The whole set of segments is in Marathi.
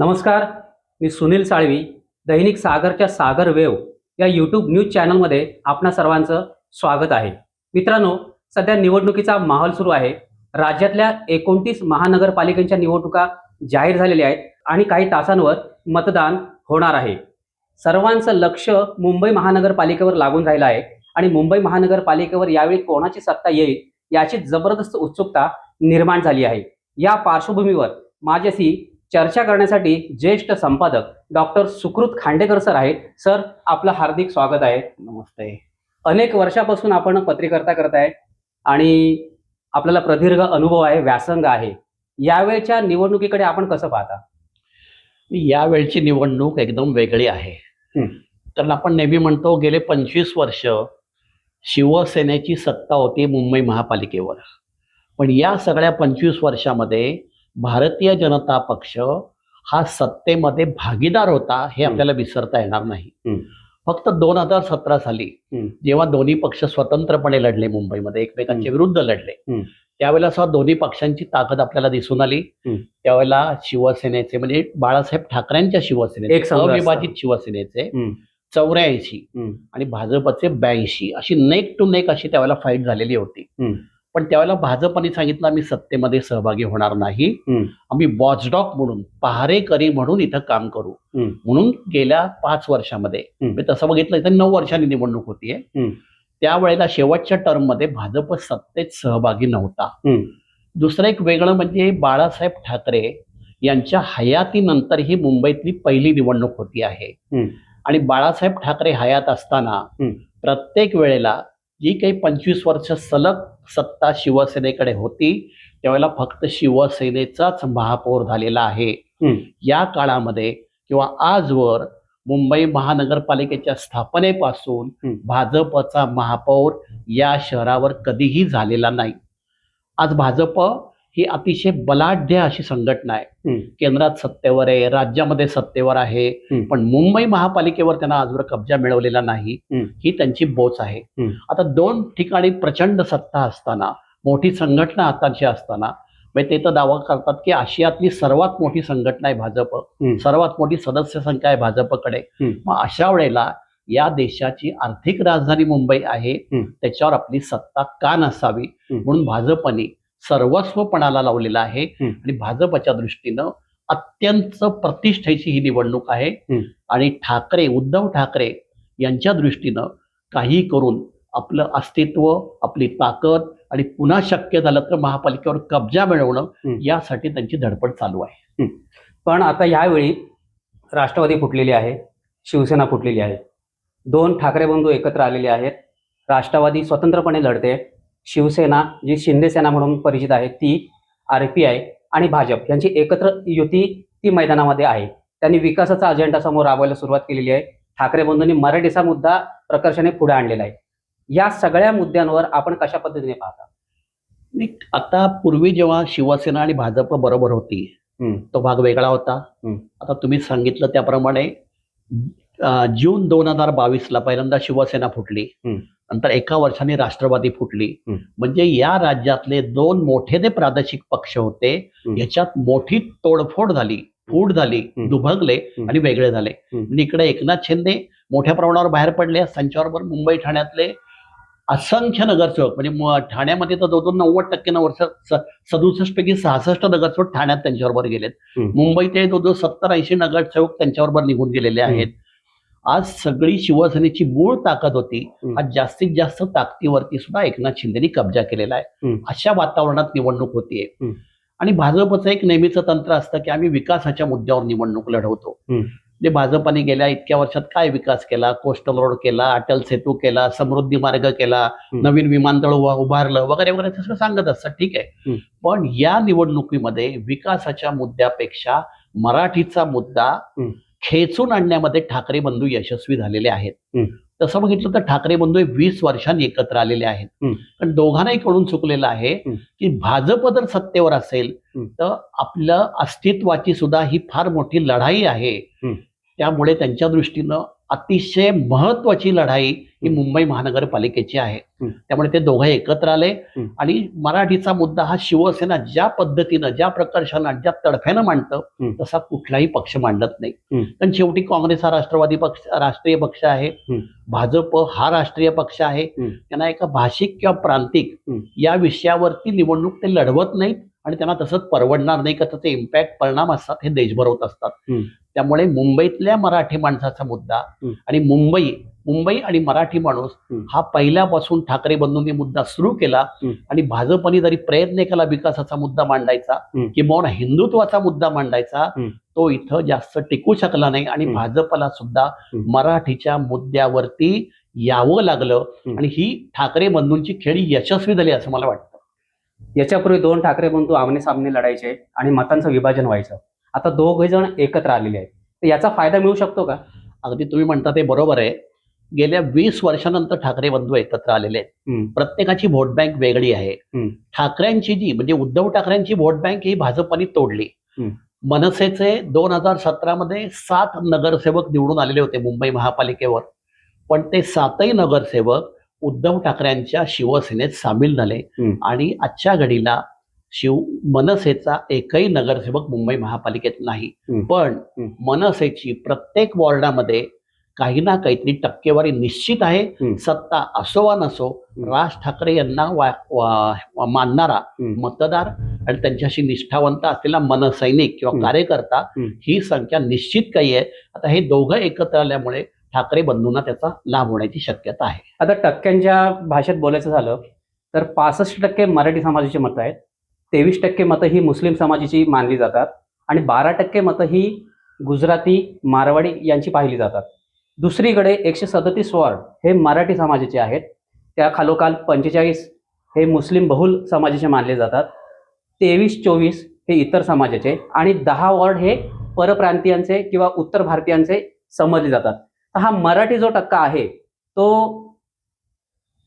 नमस्कार मी सुनील साळवी दैनिक सागरच्या सागर वेव या यूट्यूब न्यूज चॅनलमध्ये आपणा सर्वांचं स्वागत आहे. मित्रांनो सध्या निवडणुकीचा माहोल सुरू आहे. राज्यातल्या एकोणतीस महानगरपालिकेच्या निवडणुका जाहीर झालेल्या आहेत आणि काही तासांवर मतदान होणार आहे. सर्वांचं लक्ष मुंबई महानगरपालिकेवर लागून राहिलं आहे आणि मुंबई महानगरपालिकेवर यावेळी कोणाची सत्ता येईल याची जबरदस्त उत्सुकता निर्माण झाली आहे. या पार्श्वभूमीवर माझ्याशी चर्चा करण्यासाठी ज्येष्ठ संपादक डॉक्टर सुकृत खांडेकर सर आहेत. सर आपलं हार्दिक स्वागत आहे. नमस्ते. अनेक वर्षापासून आपण पत्रकारिता करताय आणि आपल्याला प्रदीर्घ अनुभव आहे व्यासंग आहे. यावेळच्या निवडणुकीकडे आपण कसं पाहता? यावेळची निवडणूक एकदम वेगळी आहे. कारण आपण नेहमी म्हणतो गेले पंचवीस वर्ष शिवसेनेची सत्ता होती मुंबई महापालिकेवर. पण या सगळ्या पंचवीस वर्षामध्ये भारतीय जनता पक्ष हा सत्तेमध्ये भागीदार होता हे. आपल्याला विसरता येणार नाही. फक्त दोन हजार सतरा साली. जेव्हा दोन्ही पक्ष स्वतंत्रपणे लढले मुंबईमध्ये एकमेकांच्या विरुद्ध लढले. त्यावेळेला सुद्धा दोन्ही पक्षांची ताकद आपल्याला दिसून आली. त्यावेळेला शिवसेनेचे म्हणजे बाळासाहेब ठाकरेंच्या असतो. अविभाजित शिवसेनेचे. चौऱ्याऐंशी. आणि भाजपचे ब्याऐंशी अशी नेक टू नेक अशी त्यावेळेला फाईट झालेली होती. पण त्यावेळेला भाजपने सांगितलं आम्ही सत्तेमध्ये सहभागी होणार नाही. आम्ही वॉचडॉग म्हणून पहारेकरी म्हणून इथं काम करू. म्हणून गेल्या पाच वर्षामध्ये तसं बघितलं इथं नऊ वर्षांनी निवडणूक होतीये. त्यावेळेला शेवटच्या टर्ममध्ये भाजप सत्तेत सहभागी नव्हता. दुसरं एक वेगळं म्हणजे बाळासाहेब ठाकरे यांच्या हयातीनंतर ही मुंबईतली पहिली निवडणूक होती आहे. आणि बाळासाहेब ठाकरे हयात असताना. प्रत्येक वेळेला जी काही पंचवीस वर्ष सलग सत्ता शिवसेनेकडे होती त्यावेळेला फक्त शिवसेनेचाच महापौर झालेला आहे. या काळामध्ये किंवा आजवर मुंबई महानगरपालिकेच्या स्थापनेपासून. भाजपचा महापौर या शहरावर कधीही झालेला नाही आज भाजप ही अतिशय बलाढ्य अशी संघटना आहे. केंद्रात सत्तेवर आहे राज्यामध्ये सत्तेवर आहे. पण मुंबई महापालिकेवर त्यांना आजवर कब्जा मिळवलेला नाही हं. त्यांची बोच आहे. आता दोन ठिकाणी प्रचंड सत्ता असताना मोठी संघटना हाताची असताना म्हणजे ते तर दावा करतात की आशियातली सर्वात मोठी संघटना आहे भाजप. सर्वात मोठी सदस्य संख्या आहे भाजपकडे. मग अशा वेळेला या देशाची आर्थिक राजधानी मुंबई आहे. त्याच्यावर आपली सत्ता का नसावी. म्हणून भाजपने सर्वस्व पणाला लावलेलं आहे. आणि भाजपच्या दृष्टीनं अत्यंत प्रतिष्ठेची ही निवडणूक आहे. आणि ठाकरे उद्धव ठाकरे यांच्या दृष्टीनं काही करून आपलं अस्तित्व आपली ताकद आणि पुन्हा शक्य झालं तर महापालिकेवर कब्जा मिळवणं. यासाठी त्यांची धडपड चालू आहे. पण आता यावेळी राष्ट्रवादी फुटलेली आहे शिवसेना फुटलेली आहे. दोन ठाकरे बंधू एकत्र आलेले आहेत. राष्ट्रवादी स्वतंत्रपणे लढते. शिवसेना जी शिंदे सेना म्हणून परिचित आहे ती आर पी आय आणि भाजप यांची एकत्र युती ती मैदानामध्ये आहे त्यांनी विकासाचा अजेंडा समोर राबवायला सुरुवात केलेली आहे ठाकरे बंधूंनी मराठीचा मुद्दा प्रकर्षाने पुढे आणलेला आहे या सगळ्या मुद्द्यांवर आपण कशा पद्धतीने पाहता आता पूर्वी जेव्हा शिवसेना आणि भाजप बरोबर होती. तो भाग वेगळा होता. आता तुम्ही सांगितलं त्याप्रमाणे जून दोन हजार बावीसला पहिल्यांदा शिवसेना फुटली. नंतर एका वर्षाने राष्ट्रवादी फुटली. म्हणजे या राज्यातले दोन मोठे जे प्रादेशिक पक्ष होते. याच्यात मोठी तोडफोड झाली फूट झाली. दुभगले. आणि वेगळे झाले. आणि इकडे एकनाथ शिंदे मोठ्या प्रमाणावर बाहेर पडले त्यांच्याबरोबर मुंबई ठाण्यातले असंख्य नगरसेवक म्हणजे ठाण्यामध्ये तर जवळजवळ नव्वद टक्के नवर सदुसष्ट पैकी सहासष्ट नगरसेवक ठाण्यात त्यांच्याबरोबर गेलेत. मुंबईत जवळजवळ सत्तर ऐंशी नगरसेवक त्यांच्याबरोबर निघून गेलेले. आहेत आज सगळी शिवसेनेची मूळ ताकद होती. आज जास्तीत जास्त ताकदीवरती सुद्धा एकनाथ शिंदेनी कब्जा केलेला आहे. अशा वातावरणात निवडणूक होतीये. आणि भाजपचं एक नेहमीचं तंत्र असतं की आम्ही विकासाच्या मुद्द्यावर निवडणूक लढवतो. म्हणजे भाजपाने गेल्या इतक्या वर्षात काय विकास केला कोस्टल रोड केला अटल सेतू केला समृद्धी मार्ग केला. नवीन विमानतळ उभा- उभारलं वगैरे वगैरे सगळं सांगत असतात ठीक आहे. पण या निवडणुकीमध्ये विकासाच्या मुद्द्यापेक्षा मराठीचा मुद्दा. खेचून आणण्यामध्ये ठाकरे बंधू यशस्वी झालेले आहेत. तसं बघितलं तर ठाकरे बंधू हे वीस वर्षांनी एकत्र आलेले आहेत. पण दोघांनाही कळून चुकलेलं आहे. की भाजप जर सत्तेवर असेल. तर आपलं अस्तित्वाची सुद्धा ही फार मोठी लढाई आहे. त्यामुळे त्यांच्या दृष्टीनं अतिशय महत्वाची लढाई ही मुंबई महानगरपालिकेची आहे. त्यामुळे ते दोघं एकत्र आले. आणि मराठीचा मुद्दा हा शिवसेना ज्या पद्धतीनं ज्या प्रकर्षानं ज्या तडफ्यानं मांडतं. तसा कुठलाही पक्ष मांडत नाही. पण शेवटी काँग्रेस हा राष्ट्रवादी पक्ष राष्ट्रीय पक्ष आहे. भाजप हा राष्ट्रीय पक्ष आहे. त्यांना एका भाषिक किंवा प्रांतिक. या विषयावरती निवडणूक ते लढवत नाहीत आणि त्यांना तसंच परवडणार नाही का त्याचे इम्पॅक्ट परिणाम असतात हे देशभर होत असतात. त्यामुळे मुंबईतल्या मराठी माणसाचा मुद्दा. आणि मुंबई मुंबई आणि मराठी माणूस. हा पहिल्यापासून ठाकरे बंधूंनी मुद्दा सुरू केला. आणि भाजपने जरी प्रयत्न केला विकासाचा मुद्दा मांडायचा. किंवा हिंदुत्वाचा मुद्दा मांडायचा. तो इथं जास्त टिकू शकला नाही आणि. भाजपला सुद्धा. मराठीच्या मुद्द्यावरती यावं लागलं. आणि ही ठाकरे बंधूंची खेळी यशस्वी झाली असं मला वाटतं याच्यापूर्वी दोन ठाकरे बंधू आमने सामने लढायचे आणि मतांचं विभाजन व्हायचं. आता दोघे जण एकत्र आलेले आहेत. तर याचा फायदा मिळू शकतो का? अगदी तुम्ही म्हणता ते बरोबर आहे. गेल्या वीस वर्षानंतर ठाकरे बंधू एकत्र आलेले आहेत. प्रत्येकाची व्होट बँक वेगळी आहे. ठाकरेंची जी म्हणजे उद्धव ठाकरेंची व्होट बँक ही भाजपने तोडली. मनसेचे दोन हजार सतरा मध्ये सात नगरसेवक निवडून आलेले होते मुंबई महापालिकेवर. पण ते सातही नगरसेवक उद्धव ठाकरेंच्या शिवसेनेत सामील झाले. आणि आजच्या घडीला शिव मनसेचा एकही नगरसेवक मुंबई महापालिकेत नाही. पण. मनसेची प्रत्येक वॉर्डामध्ये काही ना काहीतरी टक्केवारी निश्चित आहे. सत्ता असो वा नसो. राज ठाकरे यांना मानणारा. मतदार आणि त्यांच्याशी निष्ठावंत असलेला मनसैनिक किंवा. कार्यकर्ता. ही संख्या निश्चित काही आहे आता हे दोघं एकत्र आल्यामुळे ठाकरे बंधूंना त्याचा लाभ होण्याची शक्यता आहे. आता टक्क्यांच्या भाषेत बोलायचं झालं तर पासष्ट टक्के मराठी समाजाची मतं आहेत तेवीस टक्के मतं ही मुस्लिम समाजाची मानली जातात आणि बारा टक्के मतं ही गुजराती मारवाडी यांची पाहिली जातात. दुसरीकडे एकशे सदतीस वॉर्ड हे मराठी समाजाचे आहेत त्या खालोखाल पंचेचाळीस हे मुस्लिम बहुल समाजाचे मानले जातात तेवीस चोवीस हे इतर समाजाचे आणि दहा वॉर्ड हे परप्रांतीयांचे किंवा उत्तर भारतीयांचे समजले जातात. तर हा मराठी जो टक्का आहे तो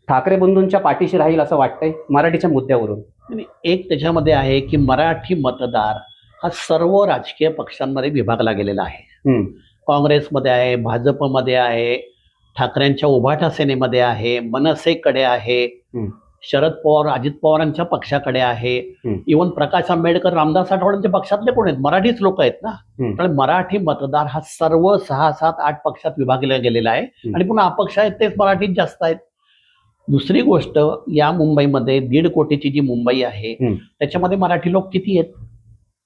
ठाकरे बंधूंच्या पाठीशी राहील असं वाटतंय मराठीच्या मुद्द्यावरून? एक त्याच्यामध्ये आहे की मराठी मतदार हा सर्व राजकीय पक्षांमध्ये विभागला गेलेला आहे. काँग्रेसमध्ये आहे भाजपमध्ये आहे ठाकरेंच्या उभाटा सेनेमध्ये आहे मनसेकडे आहे. शरद पवार अजित पवारांच्या पक्षाकडे आहे. इवन प्रकाश आंबेडकर रामदास आठवड्यांच्या पक्षातले कोण आहेत मराठीच लोक आहेत ना. कारण मराठी मतदार हा सर्व सहा सात आठ पक्षात विभागला गेलेला आहे. आणि पुन्हा अपक्ष आहेत तेच मराठीत जास्त आहेत दुसरी गोष्ट या मुंबईमध्ये दीड कोटीची जी मुंबई आहे. त्याच्यामध्ये मराठी लोक किती आहेत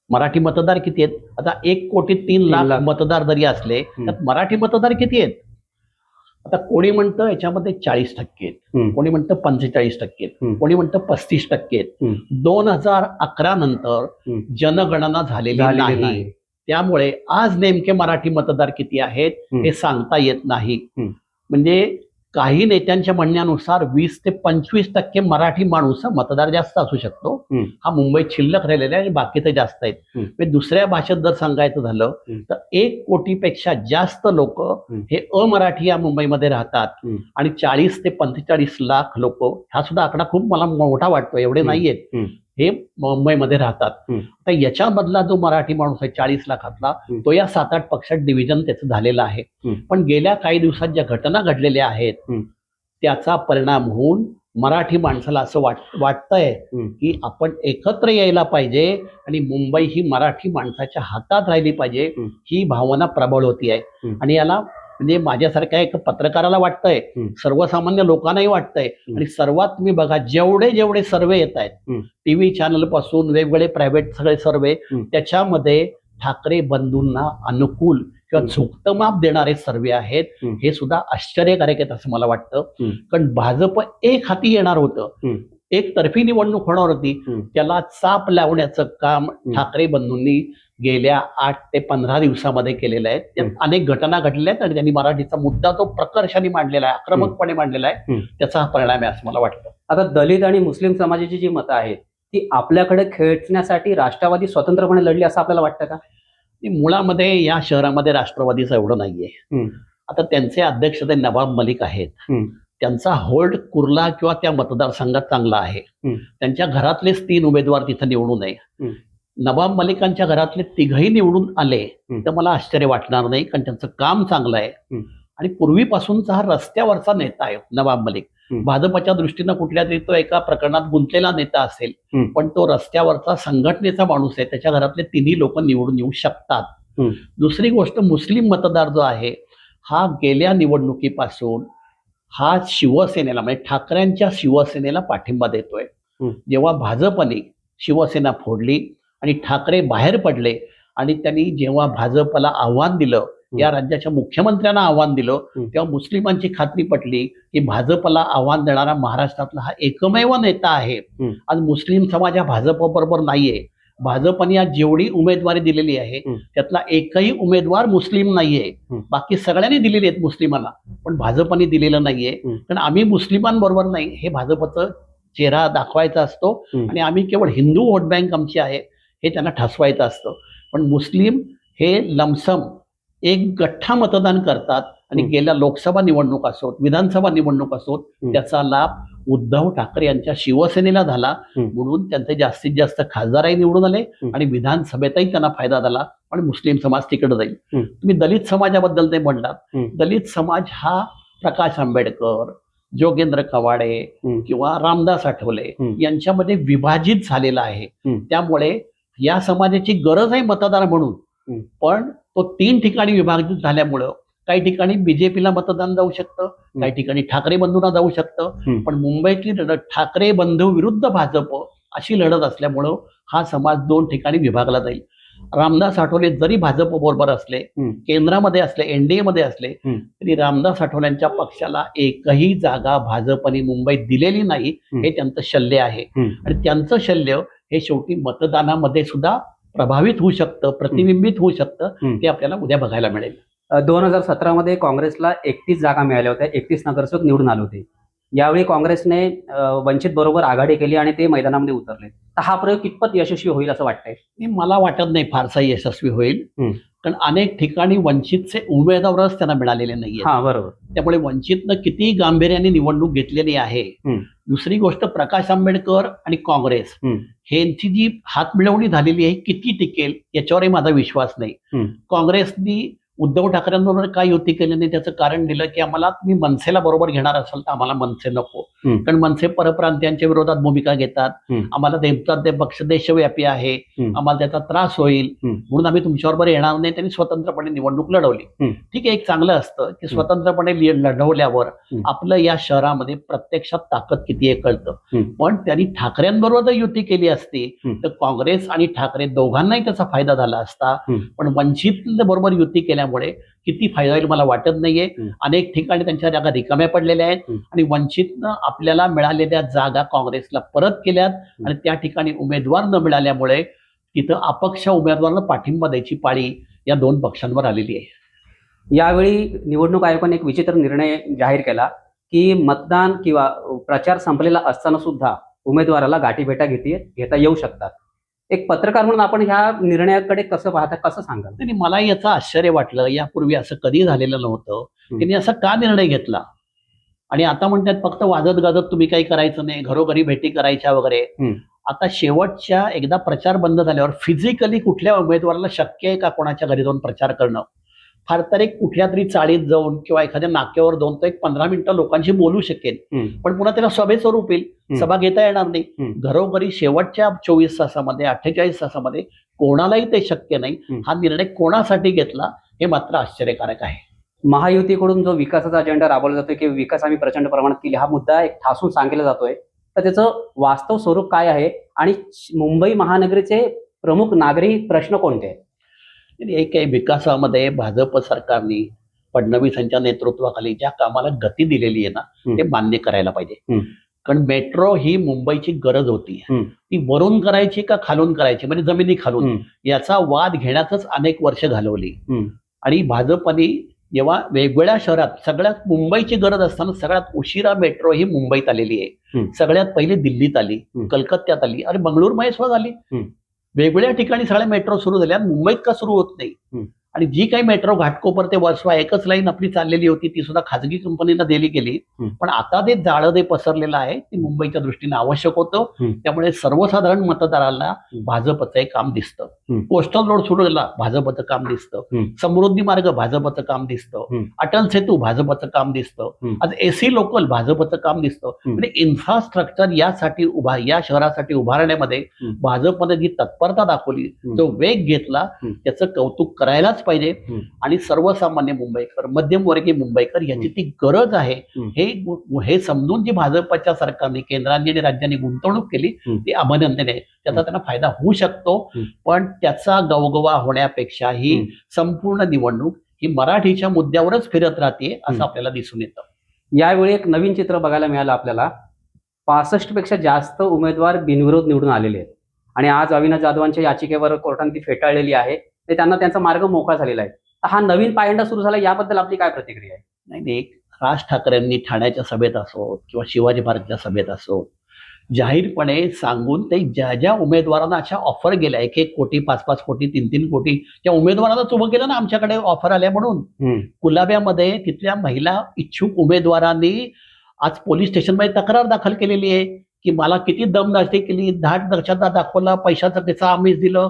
मराठी मतदार किती आहेत आता एक कोटी तीन लाख. मतदार जरी असले त्यात मराठी मतदार किती आहेत आता कोणी म्हणतं याच्यामध्ये चाळीस टक्के आहेत कोणी म्हणतं पंचेचाळीस टक्के आहेत. कोणी म्हणतं पस्तीस टक्के आहेत. दोन हजार अकरा नंतर. जनगणना झालेली नाही. त्यामुळे आज नेमके मराठी मतदार किती आहेत. हे सांगता येत नाही. म्हणजे काही नेत्यांच्या म्हणण्यानुसार वीस ते पंचवीस टक्के मराठी माणूस मतदार जास्त असू शकतो. हा मुंबईत शिल्लक राहिलेला आहे आणि बाकी ते जास्त आहेत. म्हणजे दुसऱ्या भाषेत जर सांगायचं झालं. तर एक कोटीपेक्षा जास्त लोक. हे अमराठी या मुंबईमध्ये राहतात. आणि चाळीस ते पंचेचाळीस लाख लोक हा सुद्धा आकडा खूप मला मोठा वाटतो एवढे. नाहीयेत. हे मुंबईमध्ये राहतात. तर याच्यामधला जो मराठी माणूस आहे चाळीस लाखातला. तो या सात आठ पक्षात डिव्हिजन त्याचं झालेलं आहे. पण गेल्या काही दिवसात ज्या घटना घडलेल्या आहेत. त्याचा परिणाम होऊन मराठी माणसाला असं वाट वाटतंय. की आपण एकत्र यायला पाहिजे आणि मुंबई ही मराठी माणसाच्या हातात राहिली पाहिजे. ही भावना प्रबळ होती आहे. आणि याला म्हणजे माझ्यासारख्या एक पत्रकाराला वाटतंय. सर्वसामान्य लोकांनाही वाटतंय आणि सर्वात तुम्ही बघा जेवढे जेवढे सर्वे येत आहेत. टीव्ही चॅनलपासून वेगवेगळे प्रायव्हेट सगळे सर्वे. त्याच्यामध्ये ठाकरे बंधूंना अनुकूल किंवा हम्म. झुकतं माप देणारे सर्वे आहेत. हे सुद्धा आश्चर्यकारक आहेत असं मला वाटतं. कारण भाजप एक हाती येणार होतं हम्म. एक तर्फी निवडणूक होणार होती. त्याला चाप लावण्याचं काम ठाकरे बंधूंनी गेल्या आठ ते पंधरा दिवसामध्ये केलेलं आहे त्यात. अनेक घटना घडलेल्या आहेत आणि त्यांनी मराठीचा मुद्दा तो प्रकर्षाने मांडलेला आहे आक्रमकपणे मांडलेला आहे. त्याचा हा परिणाम आहे असं मला वाटतं आता दलित आणि मुस्लिम समाजाची जी मतं आहेत ती आपल्याकडे खेचण्यासाठी राष्ट्रवादी स्वतंत्रपणे लढली असं आपल्याला वाटतं का मुळामध्ये या शहरामध्ये राष्ट्रवादीचं एवढं नाहीये. आता त्यांचे अध्यक्ष ते नवाब मलिक आहेत. त्यांचा होल्ड कुर्ला किंवा त्या मतदारसंघात चांगला आहे. त्यांच्या घरातलेच तीन उमेदवार तिथं निवडून आहे हम्म. नवाब मलिकांच्या घरातले तिघही निवडून आले. तर मला आश्चर्य वाटणार नाही कारण त्यांचं काम चांगलं आहे. आणि पूर्वीपासूनचा हा रस्त्यावरचा नेता आहे नवाब मलिक. भाजपच्या दृष्टीनं कुठल्या तरी तो एका प्रकरणात गुंतलेला नेता असेल. पण तो रस्त्यावरचा संघटनेचा माणूस आहे त्याच्या घरातले तिन्ही लोक निवडून येऊ शकतात. दुसरी गोष्ट मुस्लिम मतदार जो आहे हा गेल्या निवडणुकीपासून हा शिवसेनेला म्हणजे ठाकरेंच्या शिवसेनेला पाठिंबा देतोय. जेव्हा भाजपने शिवसेना फोडली आणि ठाकरे बाहेर पडले आणि त्यांनी जेव्हा भाजपला आव्हान दिलं या राज्याच्या मुख्यमंत्र्यांना आव्हान दिलं. तेव्हा मुस्लिमांची खात्री पटली की भाजपला आव्हान देणारा महाराष्ट्रातला हा एकमेव नेता आहे. आज मुस्लिम समाज हा भाजपबरोबर नाहीये भाजपने आज जेवढी उमेदवारी दिलेली आहे. त्यातला एकही उमेदवार मुस्लिम नाहीये. बाकी सगळ्यांनी दिलेली आहेत मुस्लिमांना पण भाजपने दिलेलं नाहीये. कारण आम्ही मुस्लिमांबरोबर नाही हे भाजपचं चेहरा दाखवायचा असतो. आणि आम्ही केवळ हिंदू व्होट बँक आमची आहे हे त्यांना ठसवायचं असतं पण मुस्लिम हे लमसम एक गठ्ठा मतदान करतात आणि. गेल्या लोकसभा निवडणूक असोत विधानसभा निवडणूक असोत. त्याचा लाभ उद्धव ठाकरे यांच्या शिवसेनेला झाला. म्हणून त्यांचे जास्तीत जास्त खासदारही निवडून आले. आणि विधानसभेतही त्यांना फायदा झाला पण मुस्लिम समाज तिकडे जाईल. तुम्ही दलित समाजाबद्दल ते म्हणलात. दलित समाज हा प्रकाश आंबेडकर जोगेंद्र कवाडे. किंवा रामदास आठवले. यांच्यामध्ये विभाजित झालेला आहे. त्यामुळे या समाजाची गरज आहे मतदार म्हणून. पण तो तीन ठिकाणी विभाजित झाल्यामुळं काही ठिकाणी बीजेपीला मतदान जाऊ शकतं काही ठिकाणी ठाकरे बंधूंना जाऊ शकतं. पण मुंबईतली लढत ठाकरे बंधू विरुद्ध भाजप अशी लढत असल्यामुळं हा समाज दोन ठिकाणी विभागला जाईल रामदास आठवले जरी भाजप बरोबर असले. केंद्रामध्ये असले एनडीए मध्ये असले. तरी रामदास आठवल्यांच्या पक्षाला एकही जागा भाजपने मुंबईत दिलेली नाही. हे त्यांचं शल्य आहे. आणि त्यांचं शल्य हे शेवटी मतदानामध्ये सुद्धा प्रभावित होऊ शकतं प्रतिबिंबित होऊ शकतं. ते आपल्याला उद्या बघायला मिळेल. दोन हजार सतरामध्ये काँग्रेसला एकतीस जागा मिळाल्या होत्या एकतीस नगरसेवक निवडून आले होते. यावेळी काँग्रेसने वंचित बरोबर आघाडी केली आणि ते मैदानामध्ये उतरले. तर हा प्रयोग कितपत यशस्वी होईल असं वाटतंय? मला वाटत नाही फारसा यशस्वी होईल. कारण अनेक ठिकाणी वंचितचे उमेदवारच त्यांना मिळालेले नाहीये हा बरोबर त्यामुळे वंचितनं किती गांभीर्याने निवडणूक घेतलेली आहे. दुसरी गोष्ट प्रकाश आंबेडकर आणि काँग्रेस. यांची जी हातमिळवणी झालेली आहे किती टिकेल याच्यावरही माझा विश्वास नाही. काँग्रेसनी उद्धव ठाकरेंबरोबर काय युती केली नाही त्याचं कारण दिलं की आम्हाला तुम्ही मनसेला बरोबर घेणार असाल तर आम्हाला मनसे नको. कारण मनसे परप्रांतीयांच्या विरोधात भूमिका घेतात. आम्हाला ते पक्ष देशव्यापी आहे. आम्हाला त्याचा त्रास होईल. म्हणून आम्ही तुमच्याबरोबर येणार नाही त्यांनी स्वतंत्रपणे निवडणूक लढवली. ठीक आहे एक चांगलं असतं की स्वतंत्रपणे लढवल्यावर. आपलं या शहरामध्ये प्रत्यक्षात ताकद किती आहे कळतं. पण त्यांनी ठाकरेंबरोबर जर युती केली असती. तर काँग्रेस आणि ठाकरे दोघांनाही त्याचा फायदा झाला असता. पण वंचित बरोबर युती केल्यामुळे किती फायदा होईल मला वाटत नाहीये. अनेक ठिकाणी त्यांच्या जागा रिकाम्या पडलेल्या आहेत. आणि वंचितनं आपल्याला मिळालेल्या जागा काँग्रेसला परत केल्यात आणि त्या ठिकाणी उमेदवार न मिळाल्यामुळे तिथं अपक्ष उमेदवारांना पाठिंबा द्यायची पाळी या दोन पक्षांवर आलेली आहे यावेळी निवडणूक आयोगाने एक विचित्र निर्णय जाहीर केला की मतदान किंवा प्रचार संपलेला असताना सुद्धा उमेदवाराला गाठीभेटा घेते घेता येऊ शकतात एक पत्रकार म्हणून आपण ह्या निर्णयाकडे कसं पाहता कसं सांगाल? आणि मला याचं आश्चर्य वाटलं. यापूर्वी असं कधी झालेलं नव्हतं. त्यांनी असा का निर्णय घेतला? आणि आता म्हणतात फक्त वाजत गाजत तुम्ही काही करायचं नाही घरोघरी भेटी करायच्या वगैरे. आता शेवटच्या एकदा प्रचार बंद झाल्यावर फिजिकली कुठल्या उमेदवाराला शक्य आहे का कोणाच्या घरी जाऊन प्रचार करणं? फार तर एक कुठल्या तरी चाळीत जाऊन किंवा एखाद्या नाक्यावर जाऊन तो एक पंधरा मिनिटं लोकांशी बोलू शकेल. पण पुन्हा त्याला सभेचं रूप येईल. सभा घेता येणार नाही. घरोघरी शेवटच्या चोवीस तासामध्ये अठ्ठेचाळीस तासामध्ये कोणालाही ते शक्य नाही. हा निर्णय कोणासाठी घेतला हे मात्र आश्चर्यकारक आहे महायुतीकडून जो विकासाचा अजेंडा राबवला जातोय की विकास आम्ही प्रचंड प्रमाणात केली हा मुद्दा एक ठासून सांगितला जातोय तर त्याचं वास्तव स्वरूप काय आहे आणि मुंबई महानगरीचे प्रमुख नागरी प्रश्न कोणते आहेत आहे विकासामध्ये भाजप सरकारने फडणवीस यांच्या नेतृत्वाखाली ज्या कामाला गती दिलेली आहे ना. ते मान्य करायला पाहिजे. कारण मेट्रो ही मुंबईची गरज होती. ती वरून करायची का खालून करायची म्हणजे जमिनी खालून. याचा वाद घेण्यातच अनेक वर्ष घालवली. आणि भाजपने जेव्हा वेगवेगळ्या शहरात सगळ्यात मुंबईची गरज असताना सगळ्यात उशिरा मेट्रो ही मुंबईत आलेली आहे. सगळ्यात पहिले दिल्लीत आली. कलकत्त्यात आली आणि बंगळूर सुद्धा झाली हम्म. वेगवेगळ्या ठिकाणी सगळ्या मेट्रो सुरू झाल्या मुंबईत का सुरू होत नाही. आणि जी काही मेट्रो घाटकोपर ते वर्सवा एकच लाईन आपली चाललेली होती ती सुद्धा खाजगी कंपनीला दिली गेली. पण आता ते जाळं ते पसरलेलं आहे ते मुंबईच्या दृष्टीने आवश्यक होतं. त्यामुळे सर्वसाधारण मतदाराला. भाजपचं काम दिसतं. कोस्टल रोड सुरू झाला भाजपचं काम दिसतं. समृद्धी मार्ग भाजपचं काम दिसतं. अटल सेतू भाजपचं काम दिसतं. आज एसी लोकल भाजपचं काम दिसतं. म्हणजे इन्फ्रास्ट्रक्चर यासाठी उभा या शहरासाठी उभारण्यामध्ये. भाजपने जी तत्परता दाखवली. जो वेग घेतला. त्याचं कौतुक करायलाच पाहिजे. आणि सर्वसामान्य मुंबईकर मध्यमवर्गीय मुंबईकर याची ती गरज आहे. हे हे समजून जी भाजपच्या सरकारने केंद्राने आणि राज्यांनी गुंतवणूक केली. ती अभिनंदन आहे त्याचा त्यांना फायदा होऊ शकतो. पण त्याचा गवगवा होण्यापेक्षा ही हम्म. संपूर्ण निवडणूक ही मराठीच्या मुद्द्यावरच फिरत राहते असं. आपल्याला दिसून येतं. यावेळी एक नवीन चित्र बघायला मिळालं आपल्याला. पासष्टपेक्षा जास्त उमेदवार बिनविरोध निवडून आलेले आहेत. आणि आज अविनाश जाधवांच्या याचिकेवर कोर्टाने ती फेटाळलेली आहे. ते त्यांना त्यांचा मार्ग मोकळा झालेला आहे. तर हा नवीन पायंडा सुरू झाला याबद्दल आपली काय प्रतिक्रिया आहे? नाही नाही. राज ठाकरेंनी ठाण्याच्या सभेत असो किंवा शिवाजी पार्कच्या सभेत असो जाहीरपणे सांगून ते ज्या ज्या उमेदवारांना अशा ऑफर गेल्या एक एक कोटी पाच पाच कोटी तीन तीन कोटी त्या उमेदवारांनाच उभं केलं ना आमच्याकडे ऑफर आल्या म्हणून. कुलाब्यामध्ये तिथल्या महिला इच्छुक उमेदवारांनी आज पोलीस स्टेशनमध्ये तक्रार दाखल केलेली आहे की मला किती दमदाटी केली धाट दक्षता दाखवला पैशाचं त्याचं आमिष दिलं.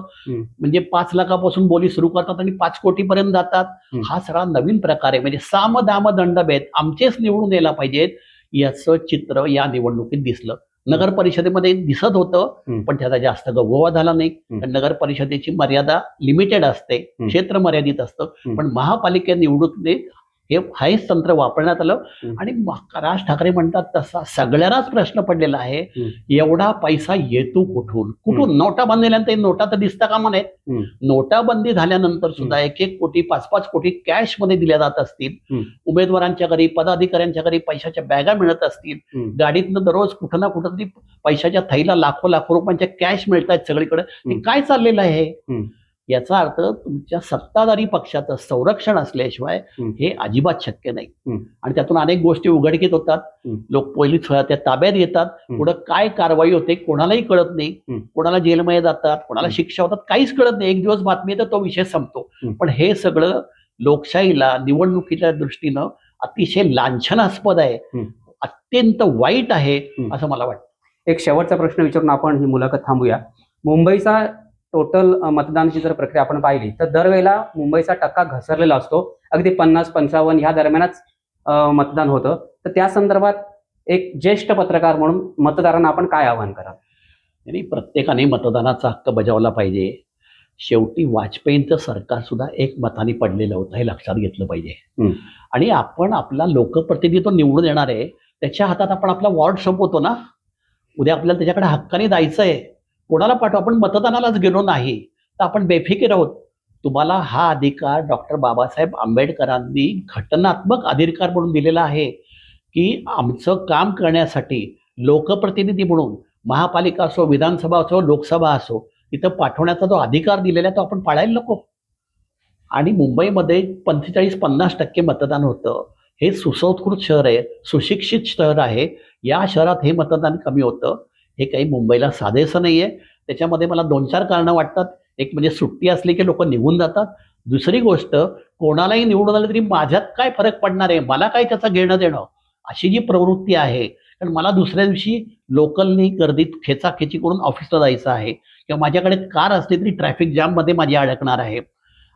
म्हणजे पाच लाखापासून बोली सुरू करतात आणि पाच कोटीपर्यंत जातात. हा सगळा नवीन प्रकार आहे. म्हणजे साम दाम दंडभेद आमचेच निवडून यायला पाहिजेत याचं चित्र या निवडणुकीत दिसलं. नगर परिषदेमध्ये दिसत होतं. पण त्याचा जास्त गवगवा झाला नाही. कारण नगर परिषदेची मर्यादा लिमिटेड असते क्षेत्र मर्यादित असतं. पण महापालिका निवडणुकीत हे हाच तंत्र वापरण्यात आलं. आणि राज ठाकरे म्हणतात तसा सगळ्यांनाच प्रश्न पडलेला आहे. एवढा पैसा येतो कुठून कुठून नोटाबंदी झाल्यानंतर नोटा तर दिसता नयेत हम्म. नोटाबंदी झाल्यानंतर सुद्धा एक एक कोटी पाच पाच कोटी कॅशमध्ये दिल्या जात असतील. उमेदवारांच्या घरी पदाधिकाऱ्यांच्या घरी पैशाच्या बॅगा मिळत असतील. गाडीतनं दररोज कुठं ना कुठं तरी पैशाच्या थैला लाखो लाखो रुपयांच्या कॅश मिळत आहेत सगळीकडे. काय चाललेलं आहे. याचा अर्थ तुमच्या सत्ताधारी पक्षाचं संरक्षण असल्याशिवाय. हे अजिबात शक्य नाही. आणि त्यातून अनेक गोष्टी उघडकीत होतात. लोक पोलीस त्या ताब्यात घेतात हम्म. पुढं काय कारवाई होते कोणालाही कळत नाही. कोणाला जेलमध्ये जातात कोणाला. शिक्षा होतात काहीच कळत नाही एक दिवस बातमी येतं तो विषय संपतो. पण हे सगळं लोकशाहीला निवडणुकीच्या दृष्टीनं अतिशय लांछनास्पद आहे. अत्यंत वाईट आहे. असं मला वाटतं एक शेवटचा प्रश्न विचारून आपण ही मुलाखत थांबूया मुंबईचा टोटल मतदानाची जर प्रक्रिया आपण पाहिली तर दरवेळेला मुंबईचा टक्का घसरलेला असतो. अगदी पन्नास पंचावन्न ह्या दरम्यानच मतदान होतं. तर त्या संदर्भात एक ज्येष्ठ पत्रकार म्हणून मतदारांना आपण काय आवाहन करा आणि प्रत्येकाने मतदानाचा हक्क बजावला पाहिजे. शेवटी वाजपेयींचं सरकार सुद्धा एक मताने पडलेलं होतं हे लक्षात घेतलं पाहिजे. आणि आपण आपला लोकप्रतिनिधित्व निवडून येणार आहे त्याच्या हातात आपण आपला वॉर्ड संपवतो ना. उद्या आपल्याला त्याच्याकडे हक्काने जायचं आहे कोणाला पाठवू? आपण मतदानालाच गेलो नाही. तर आपण बेफिकीर आहोत. तुम्हाला हा अधिकार डॉक्टर बाबासाहेब आंबेडकरांनी घटनात्मक अधिकार म्हणून दिलेला आहे की आमचं काम करण्यासाठी लोकप्रतिनिधी म्हणून महापालिका असो विधानसभा असो लोकसभा असो तिथं पाठवण्याचा जो अधिकार दिलेला आहे तो आपण पाळायला नको. आणि मुंबईमध्ये पंचेचाळीस पन्नास टक्के मतदान होतं. हे सुसंस्कृत शहर आहे सुशिक्षित शहर आहे. या शहरात हे मतदान कमी होतं. हे काही मुंबईला साधेसं नाही आहे त्याच्यामध्ये मला दोन चार कारणं वाटतात. एक म्हणजे सुट्टी असली की लोक निघून जातात. दुसरी गोष्ट कोणालाही निवडून आलं तरी माझ्यात काय फरक पडणार आहे? मला काय त्याचं घेणं देणं? अशी जी प्रवृत्ती आहे कारण मला दुसऱ्या दिवशी लोकलनी गर्दीत खेचाखेची करून ऑफिसला जायचं आहे किंवा माझ्याकडे कार असली तरी ट्रॅफिक जाममध्ये माझी अडकणार आहे.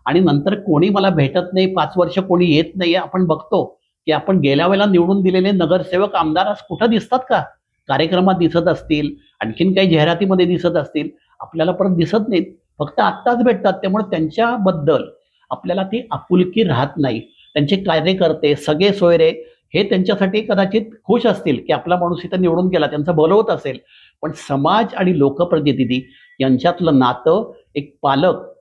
आणि नंतर कोणी मला भेटत नाही पाच वर्ष कोणी येत नाही आपण बघतो की आपण गेल्या वेळेला निवडून दिलेले नगरसेवक आमदार आज कुठं दिसतात का? कार्यक्रमात दिसत असतील आणखीन काही जाहिरातीमध्ये दिसत असतील आपल्याला परत दिसत नाहीत. फक्त आत्ताच भेटतात त्यामुळे त्यांच्याबद्दल आपल्याला ती आपुलकी राहत नाही. त्यांचे कार्यकर्ते सगळे सोयरे हे त्यांच्यासाठी कदाचित खुश असतील की आपला माणूस इथं निवडून गेला त्यांचं भलं होत असेल. पण समाज आणि लोकप्रतिनिधी यांच्यातलं नातं एक पालक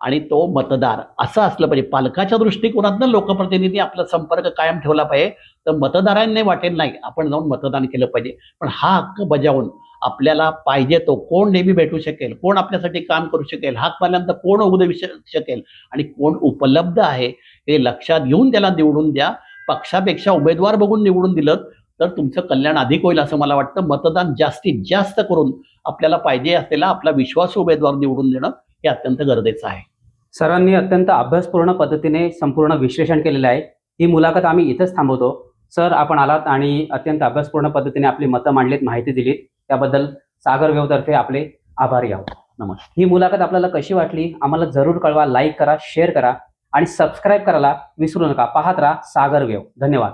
आणि तो मतदार असं असलं पाहिजे. पालकाच्या दृष्टिकोनातनं लोकप्रतिनिधी आपला संपर्क कायम ठेवला पाहिजे. तर मतदारांनी वाटेल नाही आपण जाऊन मतदान केलं पाहिजे. पण हा हक्क बजावून आपल्याला पाहिजे तो कोण नेहमी भेटू शकेल कोण आपल्यासाठी काम करू शकेल हाक मारल्यानंतर कोण उदय देऊ श- शकेल आणि कोण उपलब्ध आहे हे लक्षात घेऊन त्याला निवडून द्या. पक्षापेक्षा उमेदवार बघून निवडून दिलं तर तुमचं कल्याण अधिक होईल असं मला वाटतं. मतदान जास्तीत जास्त करून आपल्याला पाहिजे असलेला आपला विश्वास उमेदवार निवडून देणं हे अत्यंत गरजेचं आहे. सरांनी अत्यंत अभ्यासपूर्ण पद्धतीने संपूर्ण विश्लेषण केलेलं आहे. ही मुलाखत आम्ही इथंच थांबवतो. सर आपण आलात आणि अत्यंत अभ्यासपूर्ण पद्धतीने आपली मतं मांडलीत माहिती दिलीत. त्याबद्दल सागर वेवतर्फे आपले आभारी आहोत. नमस्ते ही मुलाखत आपल्याला कशी वाटली? आम्हाला जरूर कळवा लाईक करा शेअर करा आणि सबस्क्राईब करायला विसरू नका. पाहत राहा सागर वेव. धन्यवाद.